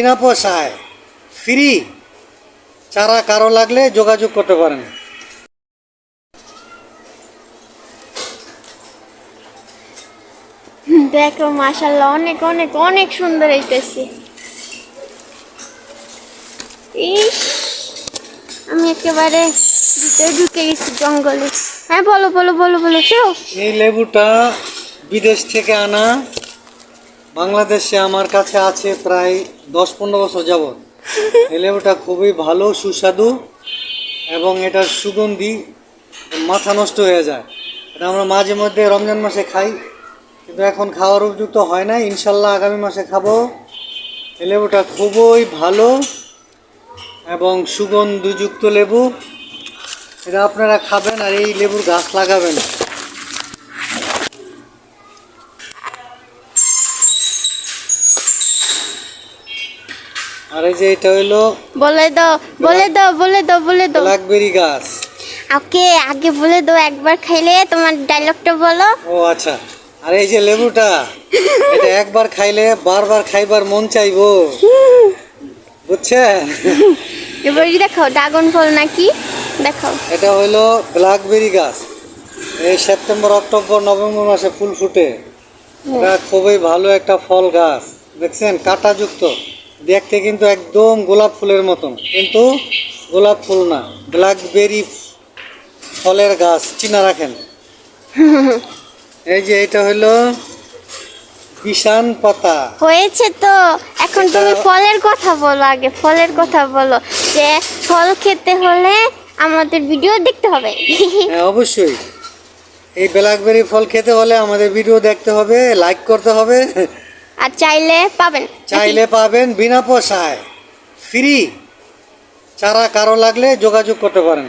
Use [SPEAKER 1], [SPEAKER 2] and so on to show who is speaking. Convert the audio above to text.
[SPEAKER 1] বিনা পয়সায় ফ্রি। চারা কারও লাগলে যোগাযোগ করতে পারেন।
[SPEAKER 2] দেখো মাশাল্লাহ অনেক অনেক অনেক সুন্দর হইতেছে। ইস আমি একেবারে ভিতরে ঢুকে গেছি জঙ্গলে। হ্যাঁ বলো বলো বলো বলো চো
[SPEAKER 1] এই লেবুটা বিদেশ থেকে আনা। বাংলাদেশে আমার কাছে আছে প্রায় দশ পনেরো বছর যাবৎ। এই লেবুটা খুবই ভালো সুস্বাদু এবং এটার সুগন্ধি মাথা নষ্ট হয়ে যায়। এটা আমরা মাঝে মধ্যে রমজান মাসে খাই কিন্তু এখন খাওয়ার উপযুক্ত হয় না। ইনশাল্লাহ আগামী মাসে খাব। এই লেবুটা খুবই ভালো এবং সুগন্ধযুক্ত লেবু। এটা আপনারা খাবেন আর এই লেবুর গাছ লাগাবেন। আর এই যে এটা হইল
[SPEAKER 2] বলে দাও বলে দাও বলে দাও বলে দাও।
[SPEAKER 1] ব্ল্যাকবেরি গাছ।
[SPEAKER 2] ওকে আগে বলে দাও একবার খাইলে তোমার ডায়লগটা বলো।
[SPEAKER 1] ও আচ্ছা। আর এই যে লেবুটা এটা একবার খাইলে বারবার খাইবার মন চাইব। বুঝছেন?
[SPEAKER 2] এবার দেখাও ড্রাগন ফল নাকি? দেখাও
[SPEAKER 1] এটা হইল ব্ল্যাকবেরি গাছ। এই সেপ্টেম্বর অক্টোবর নভেম্বর মাসে ফুল ফুটে। এটা খুবই ভালো একটা ফল গাছ। দেখছেন? কাঁটাযুক্ত। দেখতে কিন্তু একদম গোলাপ ফুলের মতন। কিন্তু গোলাপ ফুল না ব্ল্যাকবেরি ফলের গাছ চিনা রাখেন। এই যে এটা হলো বিশান পাতা
[SPEAKER 2] হয়েছে তো। এখন তুমি ফলের কথা বলো আগে ফলের কথা বলো। যে ফল খেতে হলে আমাদের ভিডিও দেখতে হবে।
[SPEAKER 1] হ্যাঁ অবশ্যই। এই ব্ল্যাকবেরি ফল খেতে হলে আমাদের ভিডিও দেখতে হবে লাইক করতে হবে।
[SPEAKER 2] আর চাইলে পাবেন।
[SPEAKER 1] চাইলে পাবেন বিনা পয়সায়। ফ্রি চারা কারও লাগলে যোগাযোগ করতে পারেন।